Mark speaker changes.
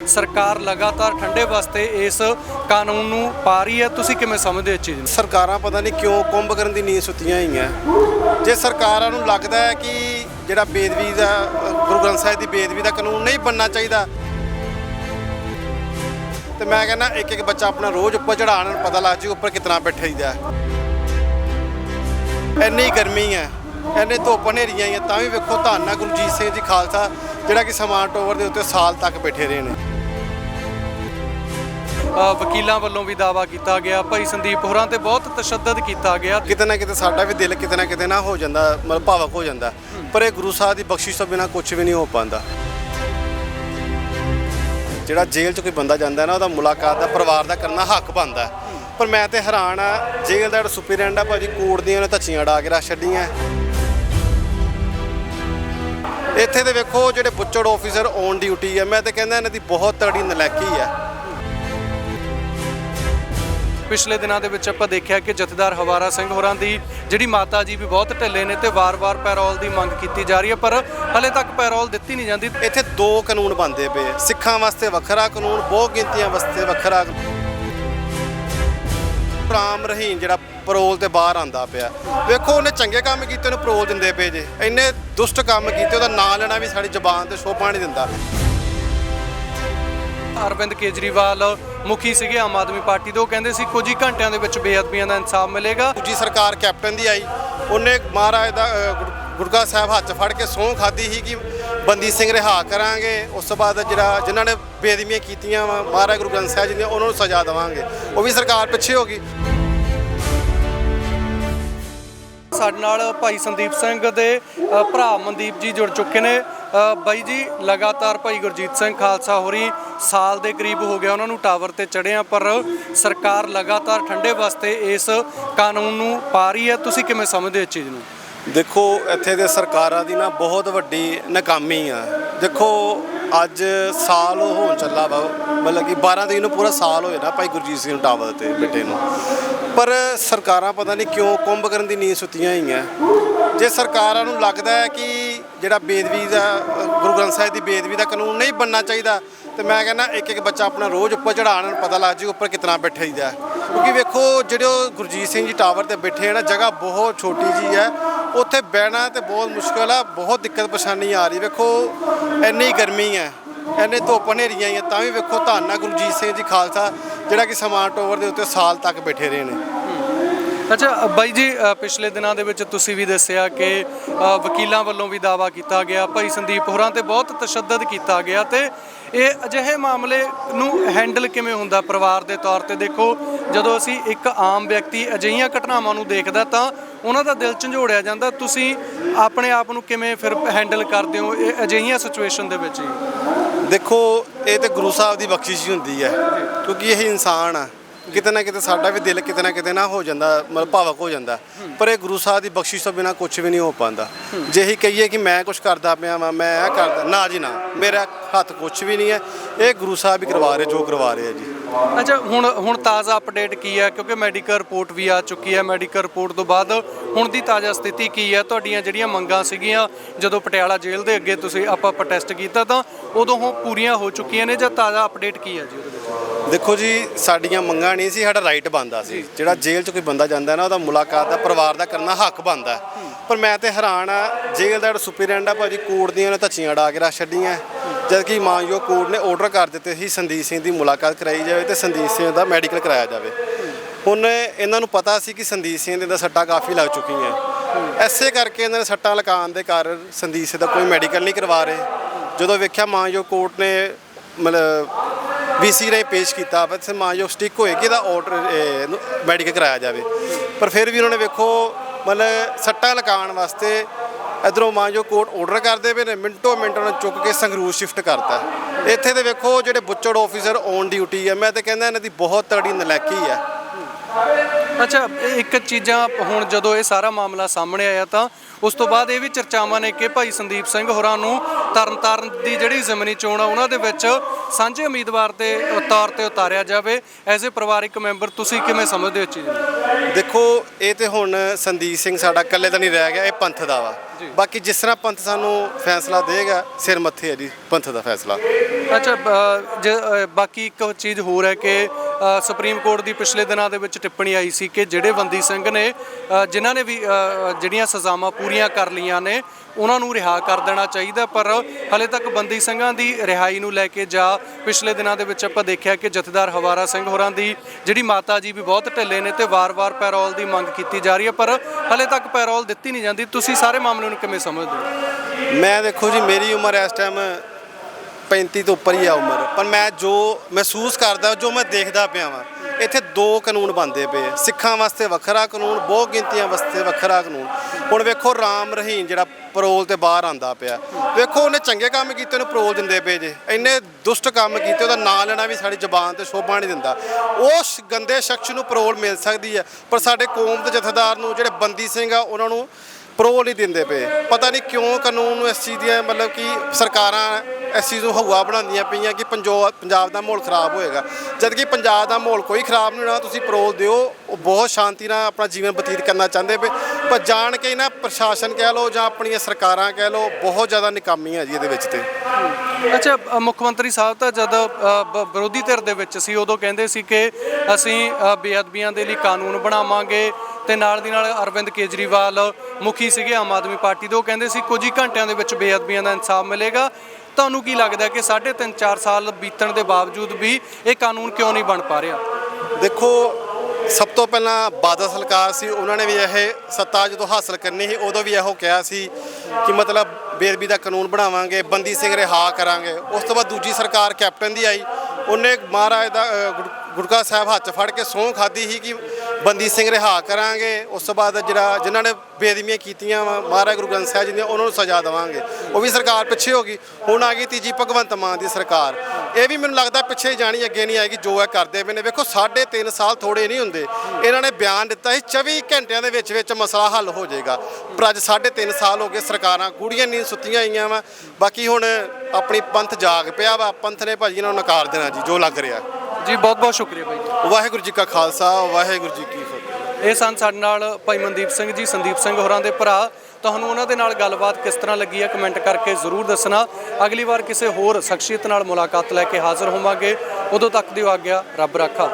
Speaker 1: ਸਰਕਾਰ ਲਗਾਤਾਰ ਠੰਡੇ ਵਾਸਤੇ ਇਸ ਕਾਨੂੰਨ ਨੂੰ ਪਾ ਰਹੀ ਹੈ। ਤੁਸੀਂ ਕਿਵੇਂ ਸਮਝਦੇ ਹੋ ਇਸ ਚੀਜ਼ ਨੂੰ?
Speaker 2: ਸਰਕਾਰਾਂ ਪਤਾ ਨਹੀਂ ਕਿਉਂ ਕੁੰਭ ਕਰਨ ਦੀ ਨੀਂਦ ਸੁੱਤੀਆਂ ਹੋਈਆਂ ਜੇ ਸਰਕਾਰਾਂ ਨੂੰ ਲੱਗਦਾ ਹੈ ਕਿ ਜਿਹੜਾ ਬੇਦਬੀ ਦਾ, ਗੁਰੂ ਗ੍ਰੰਥ ਸਾਹਿਬ ਦੀ ਬੇਦਬੀ ਦਾ ਕਾਨੂੰਨ ਨਹੀਂ ਬਣਨਾ ਚਾਹੀਦਾ, ਤੇ ਮੈਂ ਕਹਿੰਦਾ ਇੱਕ ਇੱਕ ਬੱਚਾ ਆਪਣਾ ਰੋਜ਼ ਉੱਪਰ ਚੜਾਉਣ ਨੂੰ ਪਤਾ ਲੱਗ ਜੂ ਉੱਪਰ ਕਿਤਨਾ ਬੈਠੀਦਾ ਇੰਨੀ ਗਰਮੀ ਹੈ, ਇੰਨੇ ਧੁੱਪ ਹਨੇਰੀਆਂ ਆਈਆਂ ਤਾਂ ਵੀ ਵੇਖੋ ਧੰਨਾ ਗੁਰਜੀਤ ਸਿੰਘ ਜੀ ਖਾਲਸਾ। ਜਿਹੜਾ ਕਿ ਸਮਾਨ ਟੋਵਰ ਦੇ ਉੱਤੇ ਸਾਲ ਤੱਕ ਬੈਠੇ ਰਹੇ ਨੇ।
Speaker 1: ਵਕੀਲਾਂ ਵੱਲੋਂ ਵੀ ਦਾਵਾ ਕੀਤਾ ਗਿਆ। ਭਾਈ ਸੰਦੀਪ ਹੋਰਾਂ ਤੇ ਬਹੁਤ ਤਸ਼ੱਦਦ ਕੀਤਾ ਗਿਆ।
Speaker 2: ਕਿਤੇ ਨਾ ਕਿਤੇ ਸਾਡਾ ਵੀ ਦਿਲ ਕਿਤੇ ਨਾ ਕਿਤੇ ਨਾ ਹੋ ਜਾਂਦਾ ਮਤਲਬ ਭਾਵਕ ਹੋ ਜਾਂਦਾ। ਪਰ ਇਹ ਗੁਰੂ ਸਾਹਿਬ ਦੀ ਬਖਸ਼ਿਸ਼ ਤੋਂ ਬਿਨਾ ਕੁਝ ਵੀ ਨਹੀਂ ਹੋ ਪਾਉਂਦਾ। ਜਿਹੜਾ ਜੇਲ੍ਹ 'ਚ ਕੋਈ ਬੰਦਾ ਜਾਂਦਾ ਨਾ ਉਹਦਾ ਮੁਲਾਕਾਤ ਦਾ ਪਰਿਵਾਰ ਦਾ ਕਰਨਾ ਹੱਕ ਬਣਦਾ। ਪਰ ਮੈਂ ਤੇ ਹੈਰਾਨ ਆ ਜੇਲ੍ਹ ਦਾ ਸੁਪਰੀਡੈਂਟ ਆ ਭਾਜੀ ਕੋਰਟ ਦੀਆਂ ਉਹਨੇ ਧੱਚੀਆਂ ਡਾ ਕੇ ਰੱਖ ਛੱਡੀਆਂ। ਇੱਥੇ ਤੇ ਵੇਖੋ ਜਿਹੜੇ ਬੁੱਚੜ ਆਫੀਸਰ ਔਨ ਡਿਊਟੀ ਹੈ ਮੈਂ ਤੇ ਕਹਿੰਦਾ ਇਹਨਾਂ ਦੀ ਬਹੁਤ ਤਗੜੀ ਨਲਾਇਕੀ ਹੈ
Speaker 1: ਪਿਛਲੇ ਦਿਨਾਂ ਦੇ ਵਿੱਚ ਆਪਾਂ ਦੇਖਿਆ ਕਿ ਜਥੇਦਾਰ ਹਵਾਰਾ ਸਿੰਘ ਹੋਰਾਂ ਦੀ ਜਿਹੜੀ ਮਾਤਾ ਜੀ ਵੀ ਬਹੁਤ ਢਿੱਲੇ ਨੇ ਤੇ ਵਾਰ-ਵਾਰ ਪੈਰੋਲ ਦੀ ਮੰਗ ਕੀਤੀ ਜਾ ਰਹੀ ਹੈ ਪਰ ਹਲੇ ਤੱਕ ਪੈਰੋਲ ਦਿੱਤੀ ਨਹੀਂ ਜਾਂਦੀ
Speaker 2: ਇੱਥੇ ਦੋ ਕਾਨੂੰਨ ਬਣਦੇ ਪਏ ਆ। ਸਿੱਖਾਂ ਵਾਸਤੇ ਵੱਖਰਾ ਕਾਨੂੰਨ ਬਹੁ ਗਿਣਤੀਆਂ ਵਾਸਤੇ ਵੱਖਰਾ ਪ੍ਰਾਮ ਰਹੀਨ ਜਿਹੜਾ ਪਰੋਲ ਤੇ ਬਾਹਰ ਆਂਦਾ ਪਿਆ। ਵੇਖੋ ਉਹਨੇ ਚੰਗੇ ਕੰਮ ਕੀਤੇ ਉਹਨੂੰ ਪਰੋਲ ਦਿੰਦੇ ਪਏ ਜੇ। ਇੰਨੇ ਦੁਸ਼ਟ ਕੰਮ ਕੀਤੇ ਉਹਦਾ ਨਾਂ ਲੈਣਾ ਵੀ ਸਾਡੀ ਜ਼ਬਾਨ ਤੇ ਸ਼ੋਭਾ ਨਹੀਂ ਦਿੰਦਾ।
Speaker 1: ਅਰਵਿੰਦ ਕੇਜਰੀਵਾਲ ਮੁਖੀ ਸੀਗੇ ਆਮ ਆਦਮੀ ਪਾਰਟੀ ਦੇ। ਉਹ ਕਹਿੰਦੇ ਸੀ ਕੁਝ ਹੀ ਘੰਟਿਆਂ ਦੇ ਵਿੱਚ ਬੇਅਦਬੀਆਂ ਦਾ ਇਨਸਾਫ ਮਿਲੇਗਾ।
Speaker 2: ਦੂਜੀ ਸਰਕਾਰ ਕੈਪਟਨ ਦੀ ਆਈ। ਉਹਨੇ ਮਹਾਰਾਜ ਦਾ ਗੁਰਗਾ ਸਾਹਿਬ ਹੱਥ ਫੜ ਕੇ ਸਹੁੰ ਖਾਦੀ ਸੀ ਕਿ ਬੰਦੀ ਸਿੰਘ ਰਿਹਾ ਕਰਾਂਗੇ। ਉਸ ਤੋਂ ਬਾਅਦ ਜਿਹੜਾ ਜਿਨ੍ਹਾਂ ਨੇ ਬੇਦਬੀਆਂ ਕੀਤੀਆਂ ਵਾ ਮਹਾਰਾਜ ਗੁਰੂ ਗ੍ਰੰਥ ਸਾਹਿਬ ਜੀ ਦੀਆਂ ਉਹਨਾਂ ਨੂੰ ਸਜ਼ਾ ਦੇਵਾਂਗੇ। ਉਹ ਵੀ ਸਰਕਾਰ ਪਿੱਛੇ ਹੋ ਗਈ।
Speaker 1: ਸਾਡੇ ਨਾਲ ਭਾਈ ਸੰਦੀਪ ਸਿੰਘ ਦੇ ਭਰਾ ਮਨਦੀਪ ਜੀ ਜੁੜ ਚੁੱਕੇ ਨੇ। ਬਾਈ ਜੀ, ਲਗਾਤਾਰ ਭਾਈ ਗੁਰਜੀਤ ਸਿੰਘ ਖਾਲਸਾ ਹੋਰੀ ਸਾਲ ਦੇ ਕਰੀਬ ਹੋ ਗਿਆ, ਉਹਨਾਂ ਨੂੰ ਟਾਵਰ ਤੇ ਚੜਿਆ ਪਰ ਸਰਕਾਰ ਲਗਾਤਾਰ ਠੰਡੇ ਵਾਸਤੇ ਇਸ ਕਾਨੂੰਨ ਨੂੰ ਪਾ ਰਹੀ ਹੈ। ਤੁਸੀਂ ਕਿਵੇਂ ਸਮਝਦੇ ਹੋ ਇਸ ਚੀਜ਼ ਨੂੰ?
Speaker 2: ਦੇਖੋ, ਇੱਥੇ ਦੇ ਸਰਕਾਰਾਂ ਦੀ ਨਾ ਬਹੁਤ ਵੱਡੀ ਨਾਕਾਮੀ ਆ। ਦੇਖੋ, ਅੱਜ ਸਾਲ ਹੋਣ ਚੱਲਾ ਵਾ, ਮਤਲਬ ਕਿ 12 ਤਰੀਕ ਨੂੰ ਪੂਰਾ ਸਾਲ ਹੋਇਆ ਨਾ ਭਾਈ ਗੁਰਜੀਤ ਸਿੰਘ ਟਾਵਰ ਤੇ ਬੈਠੇ ਨੂੰ। ਪਰ ਸਰਕਾਰਾਂ ਪਤਾ ਨਹੀਂ ਕਿਉਂ ਕੁੰਭ ਕਰਨ ਦੀ ਨੀਂਦ ਸੁੱਤੀਆਂ ਹੋਈਆਂ। ਜੇ ਸਰਕਾਰਾਂ ਨੂੰ ਲੱਗਦਾ ਹੈ ਕਿ ਜਿਹੜਾ ਬੇਦਬੀ ਦਾ, ਗੁਰੂ ਗ੍ਰੰਥ ਸਾਹਿਬ ਦੀ ਬੇਦਬੀ ਦਾ ਕਾਨੂੰਨ ਨਹੀਂ ਬਣਨਾ ਚਾਹੀਦਾ, ਤੇ ਮੈਂ ਕਹਿੰਦਾ ਇੱਕ ਇੱਕ ਬੱਚਾ ਆਪਣਾ ਰੋਜ਼ ਉੱਪਰ ਚੜਾਉਣ ਨੂੰ ਪਤਾ ਲੱਗ ਜੂ ਉੱਪਰ ਕਿਤਨਾ ਬੈਠੀਦਾ ਕਿਉਂਕਿ ਵੇਖੋ, ਜਿਹੜੇ ਉਹ ਗੁਰਜੀਤ ਸਿੰਘ ਜੀ ਟਾਵਰ ਤੇ ਬੈਠੇ ਆ ਨਾ, ਜਗ੍ਹਾ ਬਹੁਤ ਛੋਟੀ ਜੀ ਹੈ। ਉੱਥੇ ਬਹਿਣਾ ਤੇ ਬਹੁਤ ਮੁਸ਼ਕਲ ਆ, ਬਹੁਤ ਦਿੱਕਤ ਪਰੇਸ਼ਾਨੀ ਆ ਰਹੀ। ਵੇਖੋ, ਇੰਨੀ ਗਰਮੀ ਹੈ, ਇੰਨੇ ਧੁੱਪ ਹਨੇਰੀਆਂ ਆਈਆਂ, ਤਾਂ ਵੀ ਵੇਖੋ ਧੰਨ ਧੰਨਾ ਗੁਰਜੀਤ ਸਿੰਘ ਜੀ ਖਾਲਸਾ। ਜਿਹੜਾ ਕਿ ਸਮਾਨ ਟੋਵਰ ਦੇ ਉੱਤੇ ਸਾਲ ਤੱਕ ਬੈਠੇ ਰਹੇ ਨੇ।
Speaker 1: ਅੱਛਾ ਬਾਈ ਜੀ ਅ, ਪਿਛਲੇ ਦਿਨਾਂ ਦੇ ਵਿੱਚ ਤੁਸੀਂ ਵੀ ਦੱਸਿਆ ਕਿ ਅ, ਵਕੀਲਾਂ ਵੱਲੋਂ ਵੀ ਦਾਵਾ ਕੀਤਾ ਗਿਆ। ਭਾਈ ਸੰਦੀਪ ਹੋਰਾਂ ਤੇ ਬਹੁਤ ਤਸ਼ੱਦਦ ਕੀਤਾ ਗਿਆ ਤੇ ਇਹ ਅਜਿਹੇ ਮਾਮਲੇ ਨੂੰ ਹੈਂਡਲ ਕਿਵੇਂ ਹੁੰਦਾ ਪਰਿਵਾਰ ਦੇ ਤੌਰ ਤੇ? ਦੇਖੋ ਜਦੋਂ ਅਸੀਂ ਇੱਕ ਆਮ ਵਿਅਕਤੀ ਅਜਿਹੀਆਂ ਘਟਨਾਵਾਂ ਨੂੰ ਦੇਖਦਾ ਤਾਂ ਉਹਨਾਂ ਦਾ ਦਿਲ ਝੰਜੋੜਿਆ ਜਾਂਦਾ। ਤੁਸੀਂ ਆਪਣੇ ਆਪ ਨੂੰ ਕਿਵੇਂ ਫਿਰ ਹੈਂਡਲ ਕਰਦੇ ਹੋ ਇਹ ਅਜਿਹੀਆਂ ਸਿਚੁਏਸ਼ਨ ਦੇ ਵਿੱਚ ਜੀ?
Speaker 2: ਦੇਖੋ ਇਹ ਤੇ ਗੁਰੂ ਸਾਹਿਬ ਦੀ ਬਖਸ਼ਿਸ਼ ਹੀ ਹੁੰਦੀ ਹੈ ਕਿਉਂਕਿ ਇਹ ਇਨਸਾਨ ਆ। ਕਿਤੇ ਨਾ ਕਿਤੇ ਸਾਡਾ ਵੀ ਦਿਲ ਕਿਤੇ ਨਾ ਕਿਤੇ ਨਾ ਹੋ ਜਾਂਦਾ, ਮਤਲਬ ਭਾਵਕ ਹੋ ਜਾਂਦਾ। ਪਰ ਇਹ ਗੁਰੂ ਸਾਹਿਬ ਦੀ ਬਖਸ਼ਿਸ਼ ਤੋਂ ਬਿਨਾ ਕੁਝ ਵੀ ਨਹੀਂ ਹੋ ਪਾਉਂਦਾ। ਜੇ ਹੀ ਕਹੀਏ ਕਿ ਮੈਂ ਕੁਝ ਕਰਦਾ ਪਿਆ ਵਾਂ, ਮੈਂ ਇਹ ਕਰਦਾ, ਨਾ ਜੀ ਨਾ, ਮੇਰਾ ਹੱਥ ਕੁਝ ਵੀ ਨਹੀਂ ਹੈ। ਇਹ ਗੁਰੂ ਸਾਹਿਬ ਹੀ ਕਰਵਾ ਰਹੇ, ਜੋ ਕਰਵਾ ਰਹੇ ਆ ਜੀ।
Speaker 1: ਅੱਛਾ, ਹੁਣ ਹੁਣ ਤਾਜ਼ਾ ਅਪਡੇਟ ਕੀ ਹੈ? ਕਿਉਂਕਿ ਮੈਡੀਕਲ ਰਿਪੋਰਟ ਵੀ ਆ ਚੁੱਕੀ ਹੈ ਮੈਡੀਕਲ ਰਿਪੋਰਟ ਤੋਂ ਬਾਅਦ ਹੁਣ ਦੀ ਤਾਜ਼ਾ ਸਥਿਤੀ ਕੀ ਹੈ? ਤੁਹਾਡੀਆਂ ਜਿਹੜੀਆਂ ਮੰਗਾਂ ਸੀਗੀਆਂ, ਜਦੋਂ ਪਟਿਆਲਾ ਜੇਲ੍ਹ ਦੇ ਅੱਗੇ ਤੁਸੀਂ ਆਪਾਂ ਪ੍ਰੋਟੈਸਟ ਕੀਤਾ ਤਾਂ ਉਦੋਂ ਉਹ ਪੂਰੀਆਂ ਹੋ ਚੁੱਕੀਆਂ ਨੇ ਜਾਂ ਤਾਜ਼ਾ ਅਪਡੇਟ ਕੀ ਹੈ ਜੀ ਉਹਦੇ
Speaker 2: ਦੇਖੋ ਜੀ, ਸਾਡੀਆਂ ਮੰਗਾਂ ਨਹੀਂ ਸੀ, ਸਾਡਾ ਰਾਈਟ ਬਣਦਾ ਸੀ। ਜਿਹੜਾ ਜੇਲ੍ਹ 'ਚ ਕੋਈ ਬੰਦਾ ਜਾਂਦਾ ਨਾ, ਉਹਦਾ ਮੁਲਾਕਾਤ ਦਾ, ਪਰਿਵਾਰ ਦਾ ਕਰਨਾ ਹੱਕ ਬਣਦਾ। ਪਰ ਮੈਂ ਤੇ ਹੈਰਾਨ ਆ, ਜੇਲ੍ਹ ਦਾ ਜਿਹੜਾ ਸੁਪਰੀਡੈਂਟ ਆ, ਭਾਜੀ ਕੋਰਟ ਦੀਆਂ ਉਹਨੇ ਧੱਚੀਆਂ ਡਾ ਕੇ ਰੱਖ ਛੱਡੀਆਂ। ਜਦ ਕਿ ਮਾਨਯੋਗ ਕੋਰਟ ਨੇ ਆਰਡਰ ਕਰ ਦਿੱਤੇ ਸੀ, ਸੰਦੀਪ ਸਿੰਘ ਦੀ ਮੁਲਾਕਾਤ ਕਰਾਈ ਜਾਵੇ ਤੇ ਸੰਦੀਪ ਸਿੰਘ ਦਾ ਮੈਡੀਕਲ ਕਰਾਇਆ ਜਾਵੇ। ਹੁਣ ਇਹਨਾਂ ਨੂੰ ਪਤਾ ਸੀ ਕਿ ਸੰਦੀਪ ਸਿੰਘ ਦੇ ਦਾ ਸੱਟਾਂ ਕਾਫੀ ਲੱਗ ਚੁੱਕੀਆਂ। ਐਸੇ ਕਰਕੇ ਇਹਨਾਂ ਨੇ ਸੱਟਾਂ ਲਗਾਉਣ ਦੇ ਕਾਰਨ ਸੰਦੀਪ ਸਿੰਘ ਦਾ ਕੋਈ ਮੈਡੀਕਲ ਨਹੀਂ ਕਰਵਾ ਰਹੇ। ਜਦੋਂ ਵੇਖਿਆ ਮਾਨਯੋਗ ਕੋਰਟ ਨੇ, ਮਤਲਬ ਵੀਸੀ ਨੇ ਪੇਸ਼ ਕੀਤਾ ਪਰ ਸੇ ਮਾਨਯੋਗ ਸਟਿਕ ਹੋਏ ਕਿ ਇਹਦਾ ਆਰਡਰ ਮੈਡੀਕਲ ਕਰਾਇਆ ਜਾਵੇ। ਪਰ ਫਿਰ ਵੀ ਉਹਨਾਂ ਨੇ ਵੇਖੋ, ਮਤਲਬ ਸੱਟਾਂ ਲਗਾਉਣ ਵਾਸਤੇ ਇਧਰੋਂ ਮਾਨਯੋਗ ਕੋਰਟ ਆਰਡਰ ਕਰਦੇ ਪਏ ਨੇ, ਮਿੰਟੋ ਮਿੰਟ ਉਹਨਾਂ ਚੁੱਕ ਕੇ ਸੰਗਰੂਰ ਸ਼ਿਫਟ ਕਰਤਾ। ਇੱਥੇ ਤੇ ਵੇਖੋ ਜਿਹੜੇ ਬੁੱਚੜ ਆਫੀਸਰ ਔਨ ਡਿਊਟੀ ਹੈ ਮੈਂ ਤੇ ਕਹਿੰਦਾ ਇਹਨਾਂ ਦੀ ਬਹੁਤ ਤਗੜੀ ਨਲਾਇਕੀ ਹੈ
Speaker 1: ਅੱਛਾ ਇੱਕ ਚੀਜ਼ਾਂ ਹੁਣ ਜਦੋਂ ਇਹ ਸਾਰਾ ਮਾਮਲਾ ਸਾਹਮਣੇ ਆਇਆ ਤਾਂ ਉਸ ਤੋਂ ਬਾਅਦ ਇਹ ਵੀ ਚਰਚਾਵਾਂ ਨੇ ਕਿ ਭਾਈ ਸੰਦੀਪ ਸਿੰਘ ਹੋਰਾਂ ਨੂੰ ਤਰਨਤਾਰਨ ਦੀ ਜਿਹੜੀ ਜ਼ਮੀਨੀ ਚੋਣ ਆ ਉਹਨਾਂ ਦੇ ਵਿੱਚ ਸਾਂਝੇ ਉਮੀਦਵਾਰ ਦੇ ਤੌਰ ਤੇ ਉਤਾਰਿਆ ਜਾਵੇ। ਐਜ਼ ਅ ਪਰਿਵਾਰਿਕ ਮੈਂਬਰ ਤੁਸੀਂ ਕਿਵੇਂ ਸਮਝਦੇ ਹੋ ਚੀਜ਼ ਨੂੰ?
Speaker 2: ਦੇਖੋ ਇਹ ਤੇ ਹੁਣ ਸੰਦੀਪ ਸਿੰਘ ਸਾਡਾ ਇਕੱਲੇ ਤਾਂ ਨਹੀਂ ਰਹਿ ਗਿਆ ਇਹ ਪੰਥ ਦਾ ਵਾ। ਬਾਕੀ ਜਿਸ ਤਰ੍ਹਾਂ ਪੰਥ ਸਾਨੂੰ ਫੈਸਲਾ ਦੇਗਾ ਸਿਰ ਮੱਥੇ ਹੈ ਜੀ ਪੰਥ ਦਾ ਫੈਸਲਾ।
Speaker 1: ਅੱਛਾ ਬਾਕੀ ਇੱਕ ਚੀਜ਼ ਹੋਰ ਹੈ ਕਿ ਸੁਪਰੀਮ ਕੋਰਟ ਦੀ ਪਿਛਲੇ ਦਿਨਾਂ ਦੇ ਵਿੱਚ ਟਿੱਪਣੀ ਆਈ ਸੀ ਕਿ ਜਿਹੜੇ ਬੰਦੀ ਸਿੰਘ ਨੇ ਜਿਨ੍ਹਾਂ ਨੇ ਵੀ ਜਿਹੜੀਆਂ ਸਜ਼ਾਵਾਂ ਪੂਰੀਆਂ ਕਰ ਲਈਆਂ ਨੇ, ਉਹਨਾਂ ਨੂੰ ਰਿਹਾ ਕਰ ਦੇਣਾ ਚਾਹੀਦਾ। ਪਰ ਹਲੇ ਤੱਕ ਬੰਦੀ ਸਿੰਘਾਂ ਦੀ ਰਿਹਾਈ ਨੂੰ ਲੈ ਕੇ ਜਾਂ ਪਿਛਲੇ ਦਿਨਾਂ ਦੇ ਵਿੱਚ ਆਪਾਂ ਦੇਖਿਆ ਕਿ ਜਥੇਦਾਰ ਹਵਾਰਾ ਸਿੰਘ ਹੋਰਾਂ ਦੀ ਜਿਹੜੀ ਮਾਤਾ ਜੀ ਵੀ ਬਹੁਤ ਢਿੱਲੇ ਨੇ ਤੇ ਵਾਰ-ਵਾਰ ਪੈਰੋਲ ਦੀ ਮੰਗ ਕੀਤੀ ਜਾ ਰਹੀ ਹੈ, ਪਰ ਹਲੇ ਤੱਕ ਪੈਰੋਲ ਦਿੱਤੀ ਨਹੀਂ ਜਾਂਦੀ। ਤੁਸੀਂ ਸਾਰੇ ਮਾਮਲੇ ਨੂੰ ਕਿਵੇਂ ਸਮਝਦੇ ਹੋ?
Speaker 2: ਮੈਂ ਦੇਖੋ ਜੀ, ਮੇਰੀ ਉਮਰ ਇਸ ਟਾਈਮ 35 ਤੋਂ ਉੱਪਰ ਹੀ ਆ ਉਮਰ। ਪਰ ਮੈਂ ਜੋ ਮਹਿਸੂਸ ਕਰਦਾ, ਜੋ ਮੈਂ ਦੇਖਦਾ ਪਿਆ ਵਾਂ, ਇੱਥੇ ਦੋ ਕਾਨੂੰਨ ਬਣਦੇ ਪਏ ਸਿੱਖਾਂ ਵਾਸਤੇ ਵੱਖਰਾ ਕਾਨੂੰਨ ਬਹੁ ਗਿਣਤੀਆਂ ਵਾਸਤੇ ਵੱਖਰਾ ਕਾਨੂੰਨ। ਹੁਣ ਵੇਖੋ ਰਾਮ ਰਹੀਮ ਜਿਹੜਾ ਪਰੋਲ ਤੇ ਬਾਹਰ ਆਂਦਾ ਪਿਆ। ਵੇਖੋ ਉਹਨੇ ਚੰਗੇ ਕੰਮ ਕੀਤੇ, ਉਹਨੂੰ ਪਰੋਲ ਦਿੰਦੇ ਪਏ ਜੇ। ਇੰਨੇ ਦੁਸ਼ਟ ਕੰਮ ਕੀਤੇ, ਉਹਦਾ ਨਾਂ ਲੈਣਾ ਵੀ ਸਾਡੀ ਜ਼ਬਾਨ ਤੇ ਸ਼ੋਭਾ ਨਹੀਂ ਦਿੰਦਾ। ਉਸ ਗੰਦੇ ਸ਼ਖਸ ਨੂੰ ਪਰੋਲ ਮਿਲ ਸਕਦੀ ਹੈ, ਪਰ ਸਾਡੇ ਕੌਮ ਦੇ ਜਥੇਦਾਰ ਨੂੰ, ਜਿਹੜੇ ਬੰਦੀ ਸਿੰਘ ਆ, ਉਹਨਾਂ ਨੂੰ ਪਰੋਲ ਨਹੀਂ ਦਿੰਦੇ ਪਏ। ਪਤਾ ਨਹੀਂ ਕਿਉਂ ਕਾਨੂੰਨ ਨੂੰ ਇਸ ਚੀਜ਼ ਦੀਆਂ ਮਤਲਬ ਕਿ ਸਰਕਾਰਾਂ ਇਸ ਚੀਜ਼ ਨੂੰ ਹਵਾ ਬਣਾਉਂਦੀਆਂ ਪਈਆਂ ਕਿ ਪੰਜੋ, ਪੰਜਾਬ ਦਾ ਮਾਹੌਲ ਖਰਾਬ ਹੋਏਗਾ। ਜਦ ਕਿ ਪੰਜਾਬ ਦਾ ਮਾਹੌਲ ਕੋਈ ਖਰਾਬ ਨਹੀਂ ਹੋਣਾ, ਤੁਸੀਂ ਪ੍ਰੋ ਦਿਓ, ਉਹ ਬਹੁਤ ਸ਼ਾਂਤੀ ਨਾਲ ਆਪਣਾ ਜੀਵਨ ਬਤੀਤ ਕਰਨਾ ਚਾਹੁੰਦੇ ਪਏ। ਪਰ ਜਾਣ ਕੇ ਨਾ ਪ੍ਰਸ਼ਾਸਨ ਕਹਿ ਲਓ ਜਾਂ ਆਪਣੀਆਂ ਸਰਕਾਰਾਂ ਕਹਿ ਲਓ, ਬਹੁਤ ਜ਼ਿਆਦਾ ਨਿਕਾਮੀਆਂ ਜੀ ਇਹਦੇ ਵਿੱਚ ਤੇ।
Speaker 1: ਅੱਛਾ ਮੁੱਖ ਮੰਤਰੀ ਸਾਹਿਬ ਤਾਂ ਜਦ ਵਿਰੋਧੀ ਧਿਰ ਦੇ ਵਿੱਚ ਸੀ, ਉਦੋਂ ਕਹਿੰਦੇ ਸੀ ਕਿ ਅਸੀਂ ਬੇਅਦਬੀਆਂ ਦੇ ਲਈ ਕਾਨੂੰਨ ਬਣਾਵਾਂਗੇ ਤੇ ਨਾਲ ਦੀ ਨਾਲ ਅਰਵਿੰਦ ਕੇਜਰੀਵਾਲ ਮੁਖੀ ਸੀਗੇ ਆਮ ਆਦਮੀ ਪਾਰਟੀ ਦੇ, ਉਹ ਕਹਿੰਦੇ ਸੀ ਕੁਝ ਹੀ ਘੰਟਿਆਂ ਦੇ ਵਿੱਚ ਬੇਅਦਬੀਆਂ ਦਾ ਇਨਸਾਫ ਮਿਲੇਗਾ। ਤੁਹਾਨੂੰ ਕੀ ਲੱਗਦਾ ਕਿ 3.5 4 ਸਾਲ ਬੀਤਣ ਦੇ ਬਾਵਜੂਦ ਵੀ ਇਹ ਕਾਨੂੰਨ ਕਿਉਂ ਨਹੀਂ ਬਣ ਪਾ ਰਿਹਾ?
Speaker 2: ਦੇਖੋ, ਸਭ ਤੋਂ ਪਹਿਲਾਂ ਬਾਦਲ ਸਰਕਾਰ ਸੀ, ਉਹਨਾਂ ਨੇ ਵੀ ਇਹ ਸੱਤਾ ਜਦੋਂ ਹਾਸਲ ਕਰਨੀ ਸੀ, ਉਦੋਂ ਵੀ ਇਹੋ ਕਿਹਾ ਸੀ ਕਿ ਮਤਲਬ ਬੇਅਦਬੀ ਦਾ ਕਾਨੂੰਨ ਬਣਾਵਾਂਗੇ, ਬੰਦੀ ਸਿੰਘ ਰਿਹਾ ਕਰਾਂਗੇ। ਉਸ ਤੋਂ ਬਾਅਦ ਦੂਜੀ ਸਰਕਾਰ ਕੈਪਟਨ ਦੀ ਆਈ, ਉਹਨੇ ਮਹਾਰਾਜ ਦਾ ਗੁਰ- ਗੁਰਕਾ ਸਾਹਿਬ ਹੱਥ ਫੜ ਕੇ ਸਹੁੰ ਖਾਦੀ ਸੀ ਕਿ ਬੰਦੀ ਸਿੰਘ ਰਿਹਾ ਕਰਾਂਗੇ। ਉਸ ਤੋਂ ਬਾਅਦ ਜਿਹੜਾ ਜਿਨ੍ਹਾਂ ਨੇ ਬੇਦਮੀਆਂ ਕੀਤੀਆਂ ਵਾ, ਮਹਾਰਾਜ ਗੁਰੂ ਗ੍ਰੰਥ ਸਾਹਿਬ ਜੀ ਦੀਆਂ ਉਹਨਾਂ ਨੂੰ ਸਜ਼ਾ ਦੇਵਾਂਗੇ। ਉਹ ਵੀ ਸਰਕਾਰ ਪਿੱਛੇ ਹੋ ਗਈ। ਹੁਣ ਆ ਗਈ ਤੀਜੀ ਭਗਵੰਤ ਮਾਨ ਦੀ ਸਰਕਾਰ। ਇਹ ਵੀ ਮੈਨੂੰ ਲੱਗਦਾ ਪਿੱਛੇ ਜਾਣੀ, ਅੱਗੇ ਨਹੀਂ ਆਏਗੀ, ਜੋ ਹੈ ਕਰਦੇ ਪਏ ਨੇ। ਵੇਖੋ, ਸਾਢੇ ਤਿੰਨ ਸਾਲ ਥੋੜੇ ਨਹੀਂ ਹੁੰਦੇ। ਇਹਨਾਂ ਨੇ ਬਿਆਨ ਦਿੱਤਾ ਸੀ 24 ਘੰਟਿਆਂ ਦੇ ਵਿੱਚ ਵਿੱਚ ਮਸਲਾ ਹੱਲ ਹੋ ਜਾਏਗਾ। ਪਰ ਅੱਜ ਸਾਢੇ ਤਿੰਨ ਸਾਲ ਹੋ ਗਏ, ਸਰਕਾਰਾਂ ਗੂੜੀਆਂ ਨੀਂਦ ਸੁੱਤੀਆਂ ਆਈਆਂ ਵਾ। ਬਾਕੀ ਹੁਣ ਆਪਣੀ ਪੰਥ ਜਾਗ ਪਿਆ ਵਾ। ਪੰਥ ਨੇ ਭਾਜੀ ਇਹਨਾਂ ਨੂੰ ਨਕਾਰ ਦੇਣਾ ਜੀ, ਜੋ ਲੱਗ ਰਿਹਾ।
Speaker 1: ਜੀ ਬਹੁਤ ਬਹੁਤ ਸ਼ੁਕਰੀਆ ਬਾਈ
Speaker 2: ਵਾਹਿਗੁਰੂ ਜੀ ਕਾ ਖਾਲਸਾ ਵਾਹਿਗੁਰੂ ਜੀ ਕੀ ਫਤਿਹ।
Speaker 1: ਇਹ ਸਨ ਸਾਡੇ ਨਾਲ ਭਾਈ ਮਨਦੀਪ ਸਿੰਘ ਜੀ ਸੰਦੀਪ ਸਿੰਘ ਹੋਰਾਂ ਦੇ ਭਰਾ। ਤੁਹਾਨੂੰ ਉਹਨਾਂ ਦੇ ਨਾਲ ਗੱਲਬਾਤ ਕਿਸ ਤਰ੍ਹਾਂ ਲੱਗੀ ਹੈ ਕਮੈਂਟ ਕਰਕੇ ਜ਼ਰੂਰ ਦੱਸਣਾ। ਅਗਲੀ ਵਾਰ ਕਿਸੇ ਹੋਰ ਸ਼ਖਸੀਅਤ ਨਾਲ ਮੁਲਾਕਾਤ ਲੈ ਕੇ ਹਾਜ਼ਰ ਹੋਵਾਂਗੇ। ਉਦੋਂ ਤੱਕ ਦਿਓ ਆਗਿਆ ਰੱਬ ਰਾਖਾ।